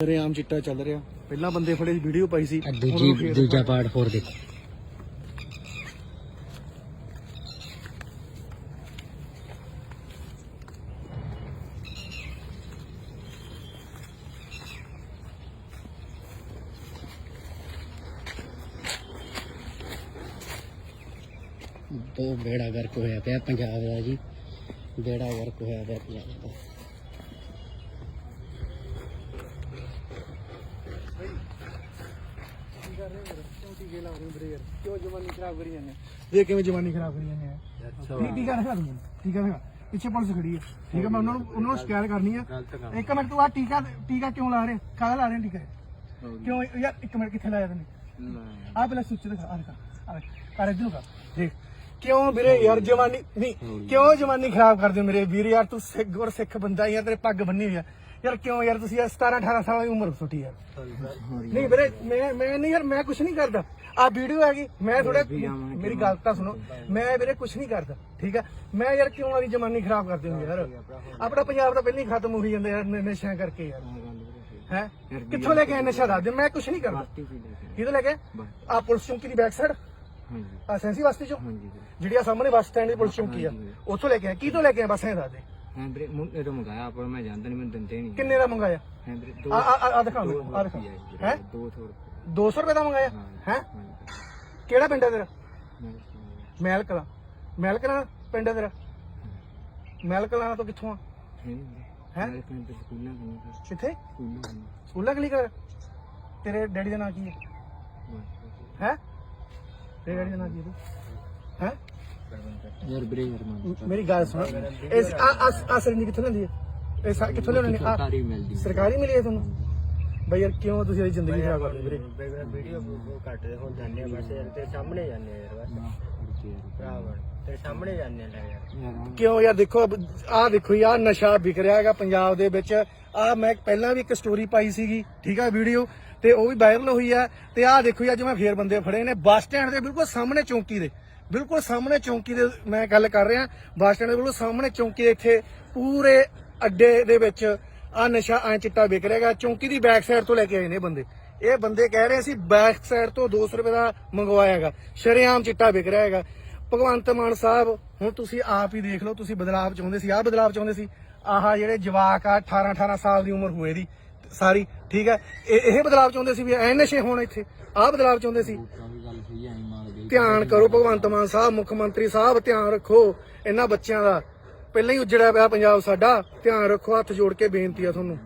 ਰੇਆਮ ਚਿੱਟਾ ਚੱਲ ਰਿਹਾ। ਪਹਿਲਾਂ ਬੰਦੇ ਫੜੇ ਵੀਡੀਓ ਪਾਈ ਸੀ। ਦੂਜੀ ਦੂਜਾ ਪਾਰਟ ਹੋਰ ਦੇਖੋ। ਦੋ ਬੇੜਾ ਗਰਕ ਹੋਇਆ ਪਿਆ ਪੰਜਾਬ ਦਾ ਜੀ। ਬੇੜਾ ਗਰਕ ਹੋਇਆ ਪਿਆ ਪੰਜਾਬ ਦਾ ਕੀ ਕਰ ਰਹੇ ਹੋ ਵੀਰੇ? ਕਿਉਂ ਟੀਕੇ ਲਾ ਰਹੇ ਹੋ ਵੀਰੇ ਯਾਰ ਕਿਉਂ ਜਵਾਨੀ ਖਰਾਬ ਕਰੀ ਜਾਂਦੇ ਇਹ ਕਿਵੇਂ ਜਵਾਨੀ ਖਰਾਬ ਕਰੀ ਜਾਂਦੇ ਆ। ਠੀਕ ਦਿਖਾ ਦੂੰ ਟੀਕਾ ਦਿਖਾ ਪਿੱਛੇ ਪੁਲਿਸ ਖੜੀ ਹੈ ਠੀਕ ਹੈ ਮੈਂ ਉਹਨਾਂ ਨੂੰ ਉਹਨਾਂ ਨੂੰ ਸ਼ਿਕਾਇਤ ਕਰਨੀ ਹੈ ਇੱਕ ਮਿੰਟ ਤੂੰ ਆ ਟੀਕਾ ਟੀਕਾ ਕਿਉਂ ਲਾ ਰਹੇ? ਕਾਹਦਾ ਲਾ ਰਹੇ ਟੀਕਾ? ਕਿਉਂ? ਯਾਰ ਇੱਕ ਮਿੰਟ ਕਿੱਥੇ ਲਾਇਆ ਤੈਨੇ? ਆ ਪਹਿਲਾਂ ਸੁੱਚ ਦਿਖਾ ਆ ਦਿਖਾ ਆ ਆ ਇੱਧਰ ਨੂੰ ਕਰ। ਦੇਖ। ਕਿਉਂ ਵੀਰੇ ਯਾਰ ਜਵਾਨੀ ਨਹੀਂ ਕਿਉਂ ਜਵਾਨੀ ਖਰਾਬ ਕਰਦੇ ਹੋ ਮੇਰੇ ਵੀਰ? ਯਾਰ ਤੂੰ ਸਿੱਖ ਗੁਰ ਸਿੱਖ ਬੰਦਾ ਯਾਰ ਤੇਰੇ ਪੱਗ ਬੰਨੀ ਹੋਈ ਆ। ਯਾਰ ਕਿਉਂ ਯਾਰ ਤੁਸੀਂ ਯਾਰ 17 18 ਸਾਲਾਂ ਦੀ ਉਮਰ ਛੋਟੀ ਯਾਰ। ਨਹੀਂ ਵੀਰੇ ਮੈਂ ਮੈਂ ਨਹੀਂ ਯਾਰ ਮੈਂ ਕੁਝ ਨਹੀਂ ਕਰਦਾ। ਆ ਵੀਡੀਓ ਹੈਗੀ ਮੈਂ ਥੋੜਾ ਮੇਰੀ ਗੱਲ ਤਾਂ ਸੁਣੋ। ਮੈਂ ਵੀਰੇ ਕੁਝ ਨਹੀਂ ਕਰਦਾ ਠੀਕ ਆ? ਮੈਂ ਯਾਰ ਕਿਉਂ ਆਦੀ ਜਵਾਨੀ ਖਰਾਬ ਕਰਦੇ ਹੋ ਯਾਰ? ਆਪਣਾ ਪੰਜਾਬ ਤਾਂ ਪਹਿਲਾਂ ਹੀ ਖਤਮ ਹੋਈ ਜਾਂਦਾ ਯਾਰ ਨਸ਼ਿਆਂ ਕਰਕੇ ਯਾਰ। ਹੈ ਕਿੱਥੋਂ ਲੈ ਕੇ ਆਏ ਨਸ਼ਾ ਦੱਸ ਦੇ ਮੈਂ ਕੁਝ ਨਹੀਂ ਕਰਦਾ। ਕਿਹਦੇ ਲੈ ਕੇ ਆ ਪੁਲਿਸ ਚੌਂਕੀ ਦੀ ਬੈਕ ਸਾਈਡ ਆ ਸੈਂਸੀ ਬਸਤੀ ਚੋਂ ਜਿਹੜੀ ਆ ਸਾਹਮਣੇ ਬੱਸ ਸਟੈਂਡ ਦੀ ਪੁਲਿਸ ਚੌਂਕੀ ਆ ਉੱਥੋਂ ਲੈ ਕੇ ਆਏ। ਕੀ ਤੋਂ ਲੈ ਕੇ ਆਏ ਬਸ ਇਹ ਦੱਸ ਦੇ ਹਾਂ ਵੀਰੇ ਮੁੰਡੇ ਤੋਂ ਮੰਗਾਇਆ ਪਰ ਮੈਂ ਜਾਣਦਾ ਨਹੀਂ ਮੈਨੂੰ ਦਿੰਦੇ ਨਹੀਂ ਕਿੰਨੇ ਦਾ ਮੰਗਾਇਆ? ਹਾਂ ਵੀਰੇ ਆ ਆ ਆ ਦਿਖਾ ਆ ਦਿਖਾ। ਹੈ? 200 200 ਰੁਪਏ ਦਾ ਮੰਗਾਇਆ? ਹੈ ਕਿਹੜਾ ਪਿੰਡ ਹੈ ਤੇਰਾ? ਮਹਿਲ ਕਲਾਂ ਮਹਿਲ ਕਲਾਂ ਪਿੰਡ ਹੈ ਤੇਰਾ? ਮਹਿਲ ਕਲਾਂ ਤੋਂ ਕਿੱਥੋਂ ਆ? ਹੈ ਮੇਰੇ ਪਿੰਡ ਦੇ ਸਕੂਲਾਂ ਕਿੱਥੇ? ਸਕੂਲਾਂ ਸਕੂਲਾਂ ਕਲੀ ਕਰ ਤੇਰੇ ਡੈਡੀ ਦਾ ਨਾਂ ਕੀ ਹੈ? ਹੈ? ਤੇਰੇ ਡੈਡੀ ਦਾ ਨਾਂ ਕੀ ਹੈ? ਹੈ ਯਾਰ ਵੀਰੇ ਯਾਰ ਮੈਂ ਮੇਰੀ ਗੱਲ ਸੁਣ। ਇਸ ਆ ਆ ਸਰਿੰਜ ਕਿੱਥੋਂ ਲੈਂਦੀ ਹੈ? ਇਹ ਸਾ- ਕਿੱਥੋਂ ਆ ਸਰਕਾਰੀ ਮਿਲਦੀ ਸਰਕਾਰੀ ਮਿਲੀ ਹੈ ਤੁਹਾਨੂੰ? ਬਈ ਯਾਰ ਕਿਉਂ ਤੁਸੀਂ ਇਹਦੀ ਜ਼ਿੰਦਗੀ ਖਰਾਬ ਕਰਦੇ ਵੀਰੇ? ਵੀਡੀਓ ਕੱਟ ਦੇ ਹੁਣ ਜਾਂਦੇ ਆ ਬਸ ਯਾਰ ਤੇਰੇ ਸਾਹਮਣੇ ਜਾਂਦੇ ਆ ਯਾਰ ਬਸ। ਤੇਰੇ ਸਾਹਮਣੇ ਜਾਂਦੇ ਲੈ ਯਾਰ। ਕਿਉਂ ਯਾਰ ਦੇਖੋ, ਆਹ ਦੇਖੋ ਯਾਰ, ਨਸ਼ਾ ਵਿਕ ਰਿਹਾ ਹੈਗਾ ਪੰਜਾਬ ਦੇ ਵਿੱਚ। ਆ ਮੈਂ ਪਹਿਲਾਂ ਵੀ ਇੱਕ ਸਟੋਰੀ ਪਾਈ ਸੀਗੀ, ਠੀਕ ਆ ਵੀਡੀਓ, ਤੇ ਉਹ ਵੀ ਵਾਇਰਲ ਹੋਈ ਆ। ਤੇ ਆਹ ਦੇਖੋ ਯਾਰ, ਜਿਵੇਂ ਫੇਰ ਬੰਦੇ ਫੜੇ ਨੇ, ਬੱਸ ਸਟੈਂਡ ਦੇ ਬਿਲਕੁਲ ਸਾਹਮਣੇ ਚੌਂਕੀ ਦੇ, ਬਿਲਕੁਲ ਸਾਹਮਣੇ ਚੌਂਕੀ ਦੇ ਮੈਂ ਗੱਲ ਕਰ ਰਿਹਾ। ਬੱਸ ਸਟੈਂਡ ਦੇ ਬਿਲਕੁਲ ਸਾਹਮਣੇ ਚੌਂਕੀ ਦੇ ਇੱਥੇ, ਪੂਰੇ ਅੱਡੇ ਦੇ ਵਿੱਚ ਆ ਨਸ਼ਾ, ਐ ਚਿੱਟਾ ਵਿਕ ਰਿਹਾ ਚੌਂਕੀ ਦੀ ਬੈਕ ਸਾਈਡ ਤੋਂ ਲੈ ਕੇ ਆਏ ਨੇ ਬੰਦੇ। ਇਹ ਬੰਦੇ ਕਹਿ ਰਹੇ ਸੀ ਬੈਕ ਸਾਈਡ ਤੋਂ 200 ਰੁਪਏ ਦਾ ਮੰਗਵਾਇਆ ਹੈਗਾ। ਸ਼ਰੇਆਮ ਚਿੱਟਾ ਵਿਕ ਰਿਹਾ ਹੈਗਾ। ਭਗਵੰਤ ਮਾਨ ਸਾਹਿਬ, ਹੁਣ ਤੁਸੀਂ ਆਪ ਹੀ ਦੇਖ ਲਓ, ਤੁਸੀਂ ਬਦਲਾਵ ਚਾਹੁੰਦੇ ਸੀ। ਆਹ ਬਦਲਾਵ ਚਾਹੁੰਦੇ ਸੀ। ਆਹ ਜਿਹੜੇ ਜਵਾਕ ਆ 18 18 ਸਾਲ ਦੀ ਉਮਰ ਹੋਏ ਦੀ। ਸਾਰੀ, ਠੀਕ ਹੈ? ਇਹ ਇਹ ਬਦਲਾਵ ਚਾਹੁੰਦੇ ਸੀ ਵੀ ਐ ਨਸ਼ੇ ਹੋਣ ਇੱਥੇ। ਆਹ ਬਦਲਾਵ ਚਾਹੁੰਦੇ ਸੀ। ਧਿਆਨ ਕਰੋ ਭਗਵੰਤ ਮਾਨ ਸਾਹਿਬ, ਮੁੱਖ ਮੰਤਰੀ ਸਾਹਿਬ, ਧਿਆਨ ਰੱਖੋ। ਇਹਨਾਂ ਬੱਚਿਆਂ ਦਾ ਪਹਿਲਾਂ ਹੀ ਉਜੜਿਆ ਪਿਆ ਪੰਜਾਬ ਸਾਡਾ। ਧਿਆਨ ਰੱਖੋ, ਹੱਥ ਜੋੜ ਕੇ ਬੇਨਤੀ ਆ ਤੁਹਾਨੂੰ।